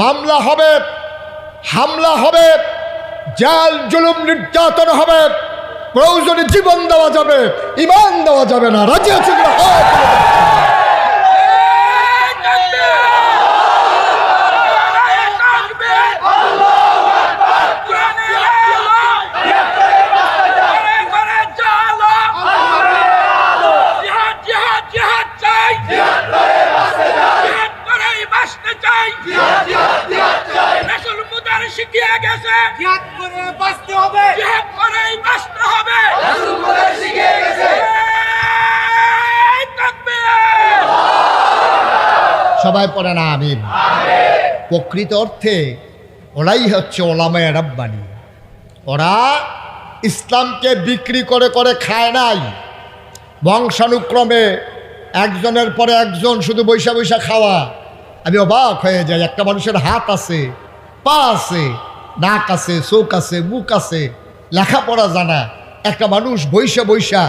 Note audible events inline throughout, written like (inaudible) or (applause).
মামলা হবে, হামলা হবে, জাল, জুলুম, নির্যাতন হবে, প্রয়োজনে জীবন দেওয়া যাবে, ইমান দেওয়া যাবে না। রাজি আছে তুলে দেখান। শিখিয়ে গেছে। জিহাদ করে বাঁচতে হবে। জিহাদ করেই বাঁচতে হবে। এই তাকবীর! সবাই পড়ে না আমিন। প্রকৃত অর্থে ওরাই হচ্ছে ওলামায় রাব্বানি। ওরা ইসলামকে বিক্রি করে করে খায় নাই। বংশানুক্রমে একজনের পরে একজন শুধু বৈশা বৈশা খাওয়া। আমি অবাক হয়ে যাই একটা মানুষের হাত আছে। পা আছে, নাক আছে, চোখ আছে, মুখ আছে, লেখাপড়া জানা। একটা মানুষ বৈশা বৈশা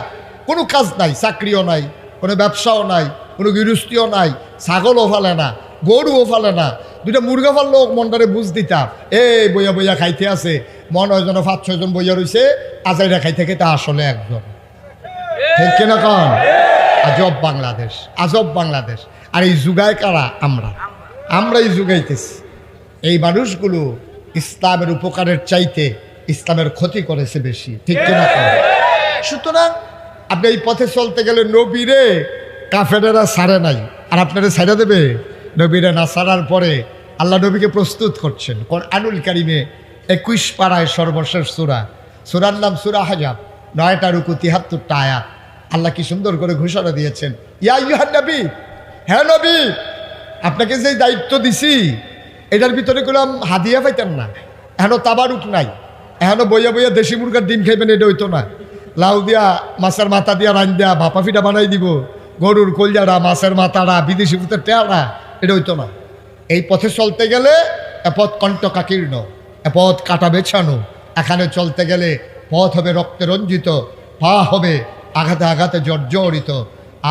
কোনো কাজ নাই, চাকরিও নাই, কোনো ব্যবসাও নাই, কোনো গৃহস্থীও নাই, ছাগলও ফালে না, গরুও ফালে না। দুইটা মুরগা ফাললেও মনটারে বুঝ দিতাম, এই বইয়া বইয়া খাইতে আছে, মন যেন পাঁচ ছয়জন বইয়া রয়েছে আজাইরা খাইতে খেতে আসলে একজন। ঠিক কিনা কন? আজব বাংলাদেশ আজব বাংলাদেশ। আর এই যুগায় কারা? আমরা। আমরা এই যুগাইতেছি। এই মানুষগুলো ইসলামের উপকারের চাইতে ইসলামের ক্ষতি করেছে বেশি। ঠিক কিনা সুতরাং আপনি এই পথে চলতে গেলে নবীরে কাফেরেরা সারে নাই। আর আপনারা সাইরা দেবে? নবীরে না সারার পরে আল্লাহ নবীকে প্রস্তুত করছেন। আনুল কারিমে একুশ পাড়ায় সর্বশেষ সুরা। সুরার নাম সুরা হাজাব। নয়টা রুকু, তিহাত্তরটা আয়াত। আল্লাহ কি সুন্দর করে ঘোষণা দিয়েছেন, ইয়া ইউহান নবী হ্যাঁ নবী, আপনাকে যে দায়িত্ব দিছি এটার ভিতরে করলাম হাদিয়া পাইতাম না। এখনও তাবারুক নাই। এখনও বইয়া বইয়া দেশি মুরগার ডিম খাইবেন এটা হইতো না। লাউ দিয়া, মাছের মাথা দিয়া রান দিয়া ভাপা ফিটা বানাই দিব। গরুর কলজারা, মাছের মাথারা, বিদেশি ভূতের টেয়ারা, এটা হইতো না। এই পথে চলতে গেলে এপথ কণ্ঠকাকীর্ণ এপথ কাটা বেছানো। এখানে চলতে গেলে পথ হবে রক্তে রঞ্জিত, পা হবে আঘাতে আঘাতে জর্জরিত।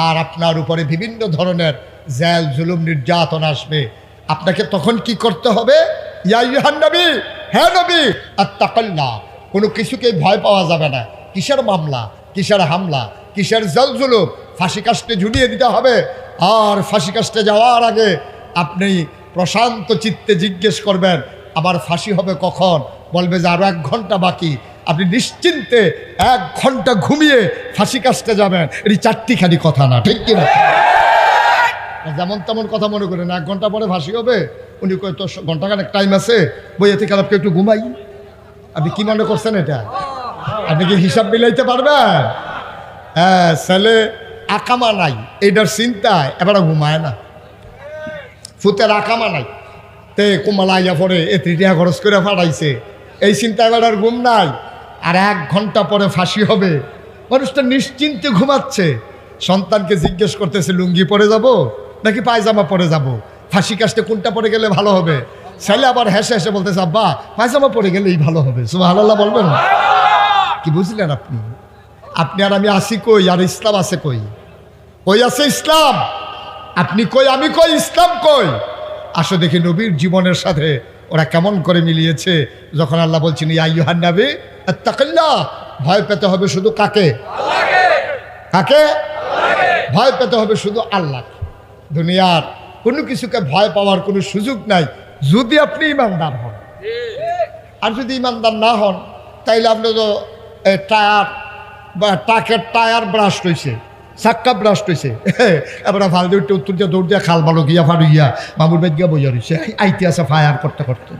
আর আপনার উপরে বিভিন্ন ধরনের জেল, জুলুম, নির্যাতন আসবে। আপনাকে তখন কি করতে হবে? ইয়া ইউহান নবী হ্যাঁ নবী আর তাকাল্লা কোনো কিছুকে ভয় পাওয়া যাবে না। কিসের মামলা? কিসের হামলা? কিসের জল জুলুম ফাঁসি কাস্টে ঝুলিয়ে দিতে হবে। আর ফাঁসি কাস্টে যাওয়ার আগে আপনি প্রশান্ত চিত্তে জিজ্ঞেস করবেন, আবার ফাঁসি হবে কখন? বলবে যে আরও এক ঘণ্টা বাকি। আপনি নিশ্চিন্তে এক ঘণ্টা ঘুমিয়ে ফাঁসি কাস্টে যাবেন। এটি চারটিখানি কথা না, ঠিক কিনা? যেমন তেমন কথা মনে করেন, এক ঘণ্টা পরে ফাঁসি হবে, উনি কয় তো ঘন্টাখানেক টাইম আছে বইয়ে থেকে আপনি একটু ঘুমাই। আপনি কি মনে করছেন এটা? আপনি কি হিসাব মিলাইতে পারবেন? হ্যাঁ ছেলে আকামা নাই এইটার চিন্তায় এবার ঘুমায় না। ফুতের আকামা নাই। তে কুমালা আইয়া পরে এ তৃতীয়া খরচ করে ফাটাইছে। এই চিন্তা এবার ঘুম নাই। আর এক ঘণ্টা পরে ফাঁসি হবে। মানুষটা নিশ্চিন্তে ঘুমাচ্ছে। সন্তানকে জিজ্ঞেস করতেছে, লুঙ্গি পরে যাব? নাকি পায়জামা পরে যাব? ফাঁসি কাজটা কোনটা পরে গেলে ভালো হবে? ছেলে আবার হেসে হেসে বলতেছে আব্বা পায়জামা পরে গেলেই ভালো হবে। সুবহানাল্লাহ বলবেন? কি বুঝলেন আপনি? আপনি আর আমি আসি কই? আর ইসলাম আছে কই? কই আছে ইসলাম? আপনি কই? আমি কই? ইসলাম কই? আসো দেখি নবীর জীবনের সাথে ওরা কেমন করে মিলিয়েছে। যখন আল্লাহ বলছেন ইয়াইহান নাবি তাকাল্লা ভয় পেতে হবে শুধু কাকে? কাকে? ভয় পেতে হবে শুধু আল্লাহ দুনিয়ার কোনো কিছুকে ভয় পাওয়ার কোনো সুযোগ নাই। যদি আপনি ইমানদার হন। আর যদি ইমানদার না হন তাইলে আপনি তো টায়ার বা টাকের টায়ার ব্রাশ রয়েছে চাক্কা ব্রাশ রয়েছে (laughs) এবার ভালো দিয়ে উঠতে উত্তর দিয়ে দৌড় দিয়া খাল বালো গিয়া ফাড়ু গিয়া মামুর বেদ গিয়া বইয়া রয়েছে আইতে আছে ফায়ার করতে করতে।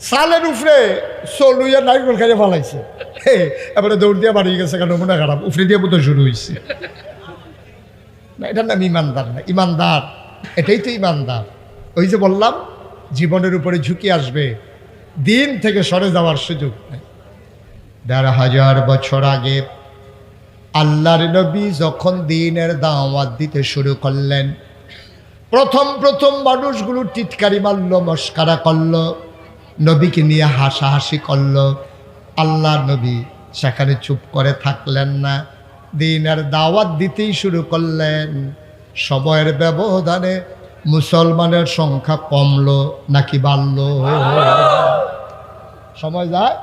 সালের উপরে চলুইয়া নারিকল খাইয়ে ফালাইছে। (laughs) এবারে দৌড় দিয়া বাড়ি গেছে কেন? মনে খারাপ। উফরে দিয়ে বোধ শুরু হয়েছে না এটার নাম ইমানদার না, ইমানদার, এটাই তো ইমানদার। ওই যে বললাম, জীবনের উপরে ঝুঁকি আসবে, দিন থেকে সরে যাওয়ার সুযোগ নেই। দেড় হাজার বছর আগে আল্লাহর নবী যখন দিনের দাওয়াত দিতে শুরু করলেন, প্রথম প্রথম মানুষগুলো টিটকারি মারল, মস্কারা করল, নবীকে নিয়ে হাসাহাসি করল। আল্লাহ নবী সেখানে চুপ করে থাকলেন না। দিনের দাওয়াত দিতেই শুরু করলেন। সময়ের ব্যবধানে মুসলমানের সংখ্যা কমলো নাকি বাড়লো? সময় যায়,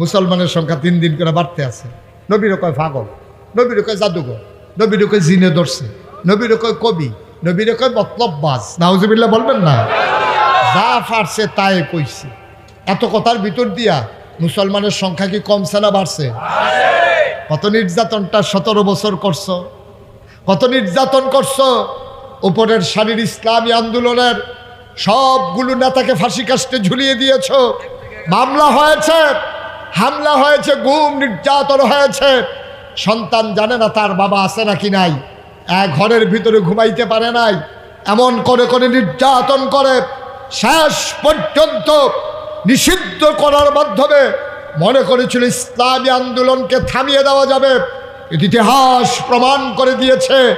মুসলমানের সংখ্যা দিন দিন করে বাড়তে আছে। নবীর কয় পাগল নবীর কয় জাদুঘর নবীর কয় জিনে ধরছে নবীর কয় কবি নবীর কয় মতলববাজ। নাউজুবিল্লাহ বলবেন না? যা ফারছে তাই কইছে। এত কথার ভিতর দিয়া মুসলমানের সংখ্যা কি কমছে না বাড়ছে? কত নির্যাতনটা সতেরো বছর করছ? কত নির্যাতন করছ? উপরের শারীর ইসলামী আন্দোলনের সবগুলো নেতাকে ফাঁসি কাস্টে ঝুলিয়ে দিয়েছ। মামলা হয়েছে, হামলা হয়েছে, গুম, নির্যাতন হয়েছে। সন্তান জানে না তার বাবা আছে নাকি নাই। এক ঘরের ভিতরে ঘুমাইতে পারে নাই। এমন করে করে নির্যাতন করে শেষ পর্যন্ত নিষিদ্ধ করার মাধ্যমে মনে করেছিল ইসলামী আন্দোলনকে থামিয়ে দেওয়া যাবে। ইতিহাস প্রমাণ করে দিয়েছে,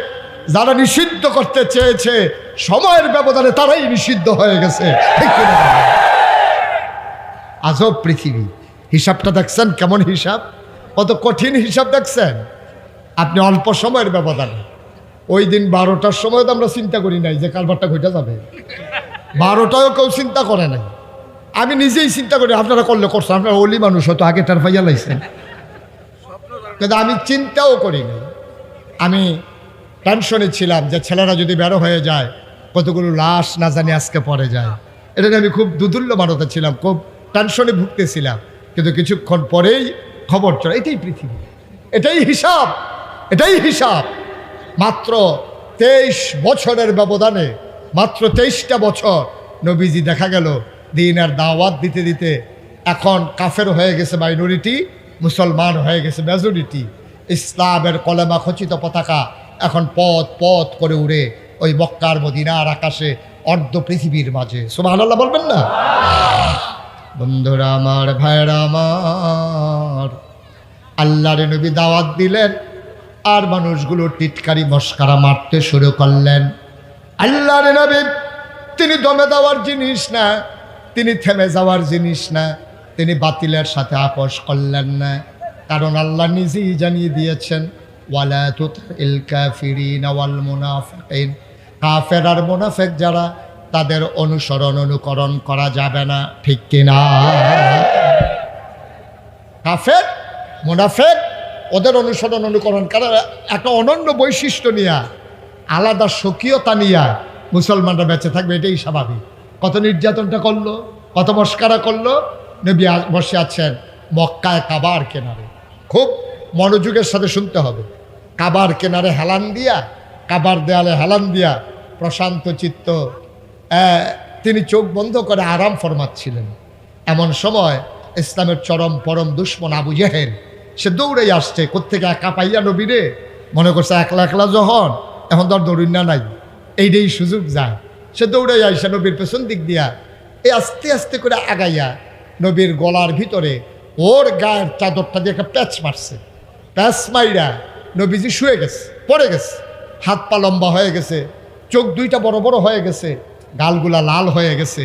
যারা নিষিদ্ধ করতে চেয়েছে, সময়ের ব্যবধানে তারাই নিষিদ্ধ হয়ে গেছে? আজব পৃথিবী। হিসাবটা দেখছেন? কেমন হিসাব? কত কঠিন হিসাব দেখছেন? আপনি অল্প সময়ের ব্যবধানে। ওই দিন বারোটার সময় তো আমরা চিন্তা করি নাই যে কারবারটা ঘটে যাবে। বারোটাও কেউ চিন্তা করে নাই। আমি নিজেই চিন্তা করি, আপনারা করলে করছেন, আপনারা অলি মানুষ, হয়তো আগে তার পাইয়া লাইছেন কিন্তু আমি চিন্তাও করিনি আমি টেনশনে ছিলাম যে ছেলেরা যদি বেরো হয়ে যায়, কতগুলো লাশ না জানি আজকে পরে যায়। এটা আমি খুব দুদুল্য মানতে ছিলাম, খুব টেনশনে ভুগতেছিলাম। কিন্তু কিছুক্ষণ পরেই খবর চলে, এটাই পৃথিবী। এটাই হিসাব এটাই হিসাব। মাত্র তেইশ বছরের ব্যবধানে, মাত্র তেইশটা বছর নবীজি দেখা গেল দিনের দাওয়াত দিতে দিতে এখন কাফের হয়ে গেছে মাইনরিটি মুসলমান হয়ে গেছে মেজরিটি ইসলামের কলেমা খচিত পতাকা এখন পথ পথ করে উড়ে ওই মক্কার মদিনার আকাশে অর্ধ পৃথিবীর মাঝে। সুবাহ বলবেন না? বন্ধুরা আমার ভাইরা আমার, আল্লাহর নবী দাওয়াত দিলেন, আর মানুষগুলো টিটকারি, মস্কারা মারতে শুরু করলেন। আল্লাহর নবী, তিনি দমে দেওয়ার জিনিস না তিনি থেমে যাওয়ার জিনিস না, তিনি বাতিলের সাথে আপোষ করলেন না। কারণ আল্লাহ নিজেই জানিয়ে দিয়েছেন, ওয়ালা তুতিল কাফিরিন ওয়াল মুনাফিকিন। কাফের আর মুনাফিক যারা, তাদের অনুসরণ অনুকরণ করা যাবে না, ঠিক কিনা কাফের, মুনাফেক, ওদের অনুসরণ অনুকরণ কারণ একটা অনন্য বৈশিষ্ট্য নিয়ে, আলাদা স্বকীয়তা নিয়ে মুসলমানরা বেঁচে থাকবে, এটাই স্বাভাবিক। কত নির্যাতনটা করল, কত মস্কারা করল, নবী বসে আছেন মক্কায় কাবার কেনারে। খুব মনোযোগের সাথে শুনতে হবে। কাবার কেনারে হেলান দিয়া, কাবার দেয়ালে হেলান দিয়া প্রশান্ত চিত্ত তিনি চোখ বন্ধ করে আরাম ফরমাচ্ছিলেন। এমন সময় ইসলামের চরম পরম দুশ্মন আবু জেহেল, সে দৌড়েই আসছে, কোত্থেকে একা পাইয়া নবীরে? মনে করছে একলা একলা যখন, এখন তোর দৌড়িন না নাই। এইটাই সুযোগ যায়। সে দৌড়াই আইসা নবীর পেছন দিক দিয়া, এই আস্তে আস্তে করে আগাইয়া নবীর গলার ভিতরে ওর গায়ের চাদরটা দিয়ে একটা প্যাচ মারছে। প্যাচ মাইরা নবীজি শুয়ে গেছে, পড়ে গেছে। হাত পা লম্বা হয়ে গেছে, চোখ দুইটা বড় বড় হয়ে গেছে, গালগুলা লাল হয়ে গেছে।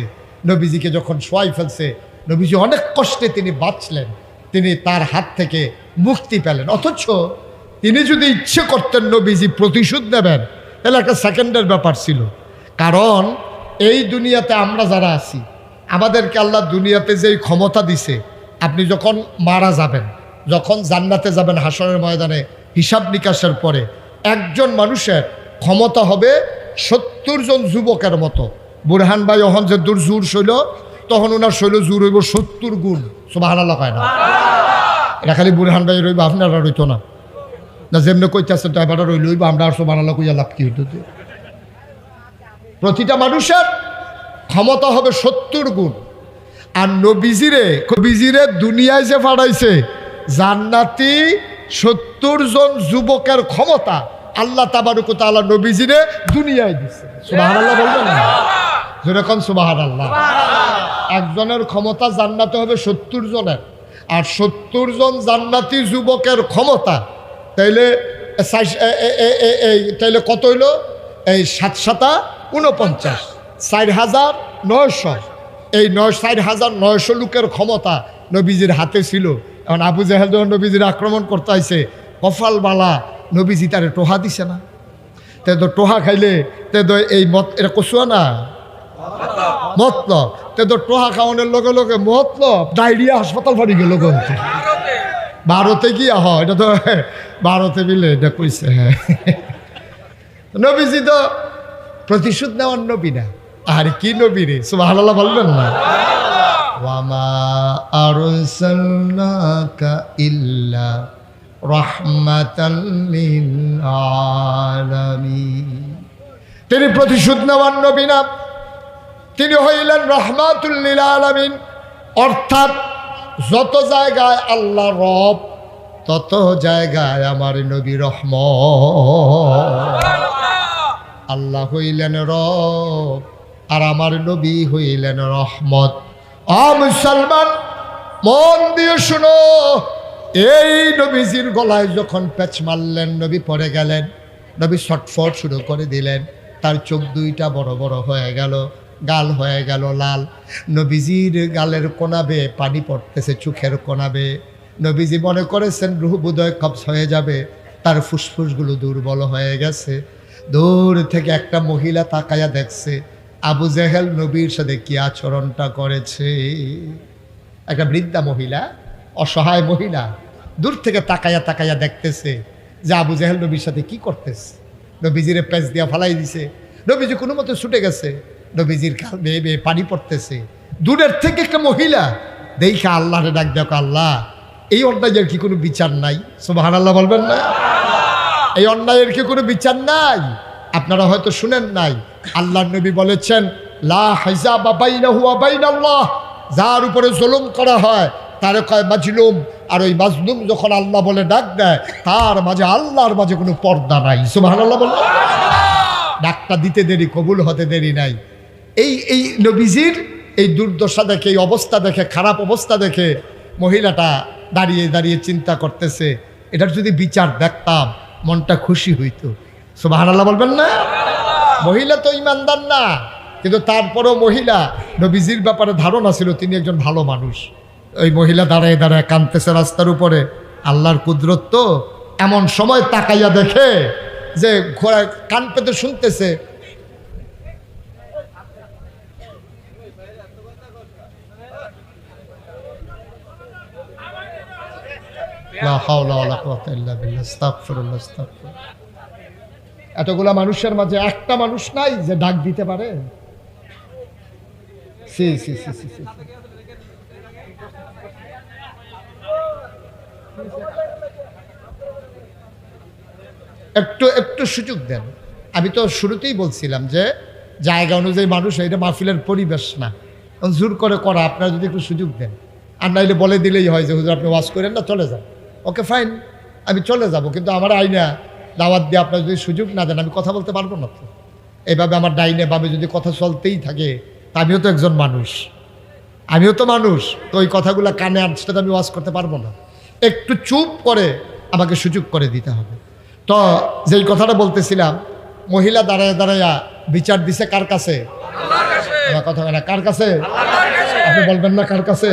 নবীজিকে যখন শোয়াই ফেলছে, নবীজি অনেক কষ্টে তিনি বাঁচলেন, তিনি তার হাত থেকে মুক্তি পেলেন। অথচ তিনি যদি ইচ্ছে করতেন নবীজি প্রতিশোধ নেবেন, তাহলে একটা সেকেন্ডের ব্যাপার ছিল। কারণ এই দুনিয়াতে আমরা যারা আছি, আমাদেরকে আল্লাহ দুনিয়াতে যেই ক্ষমতা দিছে, আপনি যখন মারা যাবেন, যখন জান্নাতে যাবেন হাসনের ময়দানে, হিসাব নিকাশের পরে, একজন মানুষের ক্ষমতা হবে সত্তর জন যুবকের মতো। বুরহান ভাই যখন যে দূর জোর শৈল তখন ওনার শৈল জোর হইব সত্তর গুণ। সুবাহান আল্লাহ কয় না? এটা খালি বুরহান ভাই রইব, আপনারা রইতো না। না, যেমনি কইতেছে ড্রাইভারটা রইল হইব, আমরা আর সুবাহান আল্লাহ কইয়া লাভ কি হইতো? প্রতিটা মানুষের ক্ষমতা হবে সত্তর গুণ। আর নবীজিরে কবিজিরে দুনিয়ায় যে পাঠাইছে জান্নাতি সত্তর জন যুবকের ক্ষমতা আল্লাহ তাবারুকু তাআলা নবীজিরে দুনিয়ায় দিছে। সুবহানাল্লাহ বলবেন না? যেরকম সুবহানাল্লাহ। একজনের ক্ষমতা জান্নাতে হবে সত্তর জনের। আর সত্তর জন জান্নাতি যুবকের ক্ষমতা তাইলে তাইলে কত হইল? এই সাত সাতা উনপঞ্চাশ চার হাজার নয়শো। এই নয় চার হাজার নয়শো লোকের ক্ষমতা নবীজির হাতে ছিল। এখন আবু জাহেল যখন নবীজির আক্রমণ করতে আইছে কফালবালা নবীজি তারে টোহা দিছে না। তে তো টোহা খাইলে, তে তো এই মত এটা কচুয়া না? মতলব। তে তো টোহা খাওয়ানোর লগে লগে মতলব ডায়রিয়া হাসপাতাল ফাড়ি গেল গন্তে ভারতে কি আহ এটা তো ভারতে মিলে, এটা কইছে হ্যাঁ। নবীজি তো প্রতিশোধ নেওয়ার নবী না। আর কি নবী রে? সুবহানাল্লাহ বলবেন না? ইল্লা তিনি প্রতিশোধ নেওয়ার নবী না। তিনি হইলেন রহমাতুল্লিল আলমিন। অর্থাৎ যত জায়গায় আল্লাহ রব, তত জায়গায় আমার নবী রহম আল্লাহ হইলেন রব, আর আমার নবী হইলেন রহমত। আ মুসলমান, মন দিয়ে শুনো, এই নবীজির গলায় যখন পেচ মারলেন, নবী পড়ে গেলেন, নবী শটফট শুরু করে দিলেন, তার চোখ দুইটা বড় বড় হয়ে গেল, গাল হয়ে গেল লাল। নবীজির গালের কোনাবে পানি পড়তেছে চোখের কোনাবে। নবীজি মনে করেছেন, রুহ বোধয় কবস হয়ে যাবে, তার ফুসফুসগুলো দুর্বল হয়ে গেছে। দূর থেকে একটা মহিলা তাকায়া দেখছে, আবু জেহেল নবীর সাথে কি আচরণটা করেছে? একটা বৃদ্ধা মহিলা, অসহায় মহিলা, দূর থেকে তাকায়া তাকায়া দেখতেছে যে আবু জেহেল নবীর সাথে কি করতেছে। নবীজিরে পেঁচ দিয়া ফালাই দিছে। নবীজি কোনো মতো ছুটে গেছে। নবীজির কাল বেয়ে বেয়ে পানি পড়তেছে। দূরের থেকে একটা মহিলা, দেখে আল্লাহরে ডাক দেখো আল্লাহ, এই অন্যায়ের কি কোনো বিচার নাই? সুবাহান আল্লাহ বলবেন না? এই অন্যায়ের কি কোনো বিচার নাই? আপনারা হয়তো শুনেন নাই। আল্লাহ নবী বলেছেন লা হাইজা বাবাইনা হুয়া বাইনাল্লাহ। যার উপরে জুলুম করা হয় তার কয় মাজলুম। আর ওই মাজলুম যখন আল্লাহ বলে ডাক দেয় তার মাঝে আল্লাহর মাঝে কোনো পর্দা নাই। সুবহানাল্লাহ বলল ডাকটা দিতে দেরি কবুল হতে দেরি নাই। এই এই নবীজির এই দুর্দশা দেখে এই অবস্থা দেখে খারাপ অবস্থা দেখে মহিলাটা দাঁড়িয়ে দাঁড়িয়ে চিন্তা করতেছে। এটার যদি বিচার দেখতাম মনটা খুশি হইতো। সুবাহান আল্লাহ বলবেন না? মহিলা তো ইমানদার না, কিন্তু তারপরও মহিলা, নবীজির ব্যাপারে ধারণা ছিল তিনি একজন ভালো মানুষ। ওই মহিলা দাঁড়ায় দাঁড়ায় কানতেছে রাস্তার উপরে। আল্লাহর কুদরত তো এমন সময় তাকাইয়া দেখে যে ঘোড়ায় কান পেতে শুনতেছে এতগুলা মানুষের মাঝে একটা মানুষ নাই যে ডাক দিতে পারে? একটু একটু সুযোগ দেন। আমি তো শুরুতেই বলছিলাম যে জায়গা অনুযায়ী মানুষ, এটা মাহফিলের পরিবেশ না। জোর করে করা, আপনারা যদি একটু সুযোগ দেন। আর নাইলে বলে দিলেই হয় যে, হুজুর আপনি ওয়াশ করেন না, চলে যান। ওকে ফাইন আমি চলে যাব কিন্তু আমার আইনা দাওয়াত দিয়ে আপনার যদি সুযোগ না দেন আমি কথা বলতে পারব না তো। এইভাবে আমার ডাইনে বামে যদি কথা চলতেই থাকে তা আমিও তো একজন মানুষ। আমিও তো মানুষ তো ওই কথাগুলো কানে আসতে তো আমি ওয়াজ করতে পারব না। একটু চুপ করে আমাকে সুযোগ করে দিতে হবে। তো যেই কথাটা বলতেছিলাম মহিলা দাঁড়ায় দাঁড়াইয়া বিচার দিছে কার কাছে? আমার কথা না কার কাছে? আপনি বলবেন না কার কাছে?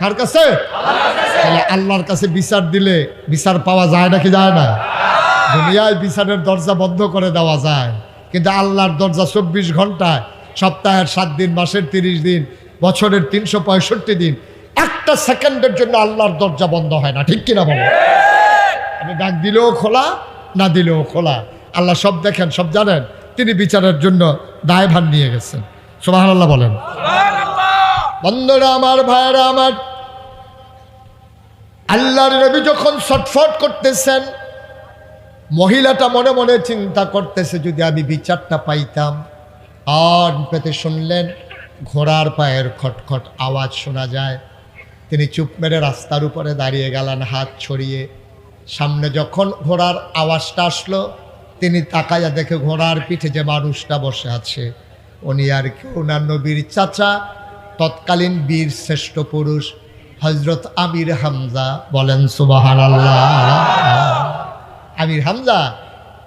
কার কাছে? তাহলে আল্লাহর কাছে বিচার দিলে বিচার পাওয়া যায় নাকি যায় না? দুনিয়ায় বিচারের দরজা বন্ধ করে দেওয়া যায়। কিন্তু আল্লাহর দরজা চব্বিশ ঘন্টায়, সপ্তাহের সাত দিন, মাসের তিরিশ দিন, বছরের তিনশো পঁয়ষট্টি দিন, একটা সেকেন্ডের জন্য আল্লাহর দরজা বন্ধ হয় না। ঠিক কিনা বলো? আপনি ডাক দিলেও খোলা, না দিলেও খোলা। আল্লাহ সব দেখেন, সব জানেন। তিনি বিচারের জন্য দায়ভার নিয়ে গেছেন। সোমাহান আল্লাহ বলেন। বন্ধুরা আমার ভাইরা আমার, আল্লাহর নবী যখন ছটফট করতেছেন, মহিলাটা মনে মনে চিন্তা করতেছে, যদি আমি বিচারটা পাইতাম, আর পেতে শুনলেন, ঘোড়ার পায়ের খটখট আওয়াজ শোনা যায়। তিনি চুপ মেরে রাস্তার উপরে দাঁড়িয়ে গেলেন, হাত ছড়িয়ে। সামনে যখন ঘোড়ার আওয়াজটা আসলো, তিনি তাকাইয়া দেখে ঘোড়ার পিঠে যে মানুষটা বসে আছে, উনি আর কেউ না, নবীর চাচা তৎকালীন বীর শ্রেষ্ঠ পুরুষ হজরত আমির হামজা বলেন সুবাহান আমির হামজা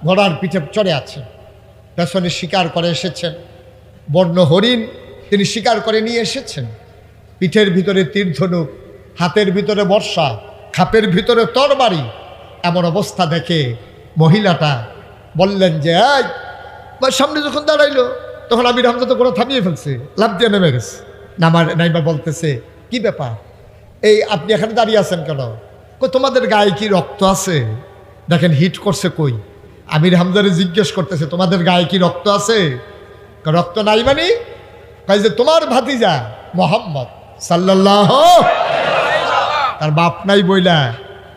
ঘোড়ার পিঠে চড়ে আছে পেছনে শিকার করে এসেছেন বর্ণ হরিণ তিনি শিকার করে নিয়ে এসেছেন। পিঠের ভিতরে তীর্ধনুক, হাতের ভিতরে বর্ষা, খাপের ভিতরে তরবারি, এমন অবস্থা দেখে মহিলাটা বললেন যে সামনে যখন দাঁড়াইলো, তখন আমির হামজা তো করে থামিয়ে ফেলছে লাভ দিয়ে নেমে গেছে। নামার নাইবা বলতেছে, কি ব্যাপার? এই আপনি এখানে দাঁড়িয়ে আছেন কেন? তোমাদের গায়ে কি রক্ত আছে? দেখেন, হিট করছে কই? আমির হামজারে জিজ্ঞেস করতেছে, তোমাদের গায়ে কি রক্ত আছে? রক্ত নাই মানে? কয়, যে তোমার ভাতিজা মোহাম্মদ সাল্লাল্লাহ তার বাপ নাই বইলা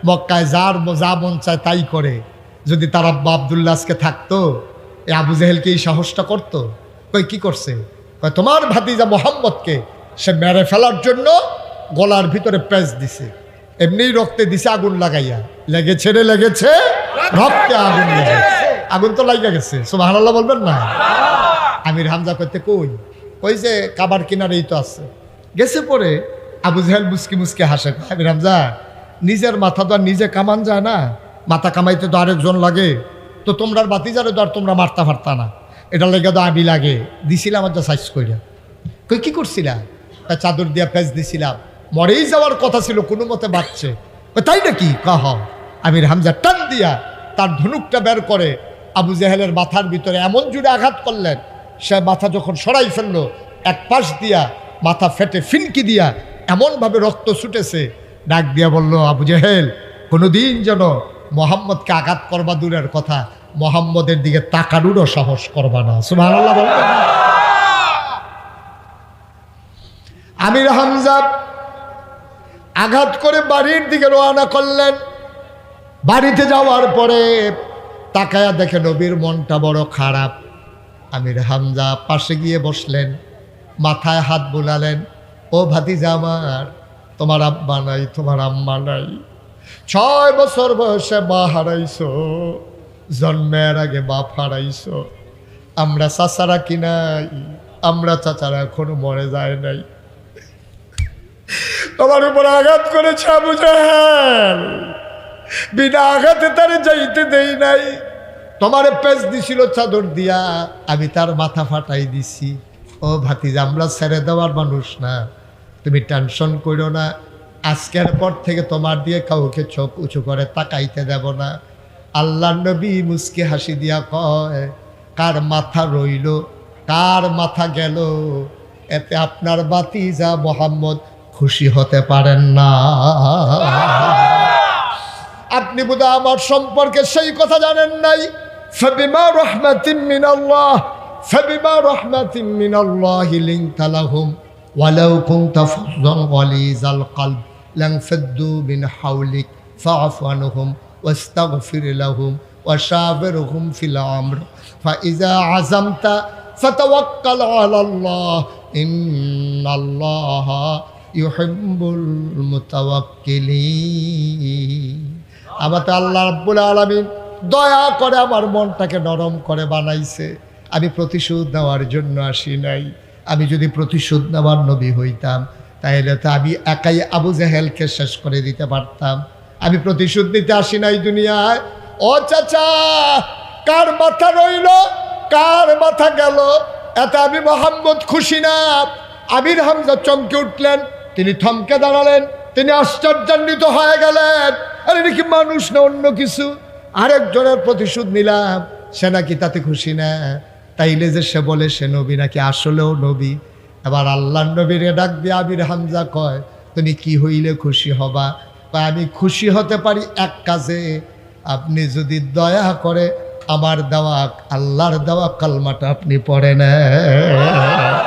মক্কায় যার যা মন চায় তাই করে। যদি তার আব্বা আবদুল্লাহ আজকে থাকতো এই আবু জেহেলকে এই সাহসটা করতো? কই কি করছে? তোমার ভাতিজা মোহাম্মদকে সে মেরে ফেলার জন্য গলার ভিতরে পেঁচ দিছে। এমনি রক্তে দিছে আগুন লাগাইয়া। লেগেছে রে, লেগেছে। রক্তে আগুন লেগেছে। আগুন তো লাগা গেছে। সুবহানাল্লাহ বলবেন না? আমির হামজা করতে কই? ওই যে কাবার কিনারেই তো আছে। গেছে পরে আবু জাহেল মুসকি মুসকি হাসে আমির হামজা, নিজের মাথা তো আর নিজে কামান যায় না। মাথা কামাইতে তো আরেকজন লাগে। তো তোমরা বাতি যারে তো আর তোমরা মারতা ফারতা না। এটা লেগে তো আমি লাগে। দিছিলাম আর সাইজ কইরা। কই, কি করছিলা? তা চাদর দিয়া পেঁচ দিছিলাম মরেই যাওয়ার কথা ছিল, কোনো মতে বাঁচছে। তাই নাকি? কহ আমির হামজা টান দিয়া তার ধনুকটা বের করে আবু জেহেলের মাথার ভিতরে এমন জুড়ে আঘাত করলেন, সে মাথা যখন সরাই ফেলল, এক পাশ দিয়া মাথা ফেটে ফিনকি দিয়া এমনভাবে রক্ত ছুটেছে, ডাক দিয়া বলল, আবু জাহেল, কোনোদিন যেন মোহাম্মদকে আঘাত করবা দূরের কথা, মোহাম্মদের দিকে তাকানোরও সাহস করবা না। বলবেন আমির হামজা আঘাত করে বাড়ির দিকে রওনা করলেন। বাড়িতে যাওয়ার পরে তাকায়া দেখে নবীর মনটা বড় খারাপ। আমির হামজা পাশে গিয়ে বসলেন, মাথায় হাত বোলালেন, ও ভাতিজা আমার, তোমার আব্বা নাই, তোমার আম্মা নাই। ছয় বছর বয়সে মা হারাইছো, জন্মের আগে বাপ হারাইছো। আমরা চাচারা কি নাই? আমরা চাচারা এখনও মরে যায় নাই। তোমার উপর আঘাত করেছে আবু বিনা আঘাতে তারে যাইতে দেই নাই। তোমার পেজ দিছিল চাদর দিয়া, আমি তার মাথা ফাটাই দিছি। ও ভাতিজা, আমরা ছেড়ে দেওয়ার মানুষ না। তুমি টেনশন করো না। আজকের পর থেকে তোমার দিয়ে কাউকে চোখ উঁচু করে তাকাইতে দেব না। আল্লাহ নবী মুসকে হাসি দিয়া কয়, কার মাথা রইল, কার মাথা গেল? এতে আপনার বাতিজা মোহাম্মদ খুশি হতে পারেন না। আপনি বোধ আমার সম্পর্কে সেই কথা জানেন নাই। ফাবিমা রহমাতিন মিনাল্লাহ, ফাবিমা রহমাতিন মিনাল্লাহি লিনতা লাহুম, ওয়ালাউ কুনতা ফাযযান গালিজাল কলব। লাংফাদ্দু বিন হাউলিক ফাফানহুম ওয়াস্তাগফির লাহুম ওয়াশাবিরহুম ফিল আমর ফাইজা আজামতা ফাতাওয়াক্কাল আলাল্লাহ ইন্নাল্লাহ ইউহিব্বুল মুতাওয়াক্কিলিন আবার তো আল্লাহ রাব্বুল আলামিন দয়া করে আমার মনটাকে নরম করে বানাইছে। আমি প্রতিশোধ নেওয়ার জন্য আসি নাই। আমি যদি প্রতিশোধ নেওয়ার নবী হইতাম তাহলে তো আমি একাই আবু জাহেলকে শেষ করে দিতে পারতাম। আমি প্রতিশোধ নিতে আসি নাই দুনিয়ায়। ও চাচা, কার মাথা রইল? কার মাথা গেল? এতে আমি মোহাম্মদ খুশি না। আমির হামজা চমকে উঠলেন, তিনি থমকে দাঁড়ালেন, তিনি আশ্চর্যান্বিত হয়ে গেলেন। আরে নাকি মানুষ না অন্য কিছু? আরেকজনের প্রতিশোধ নিলাম, সে নাকি তাতে খুশি না। তাইলে যে সে বলে সে নবী নাকি আসলেও নবী? এবার আল্লাহ নবীর ডাক দিয়ে আবির হামজা কয়, তুমি কি হইলে খুশি হবা? আমি খুশি হতে পারি এক কাজে। আপনি যদি দয়া করে আমার দেওয়া, আল্লাহর দেওয়া কালমাটা আপনি পড়ে নেন।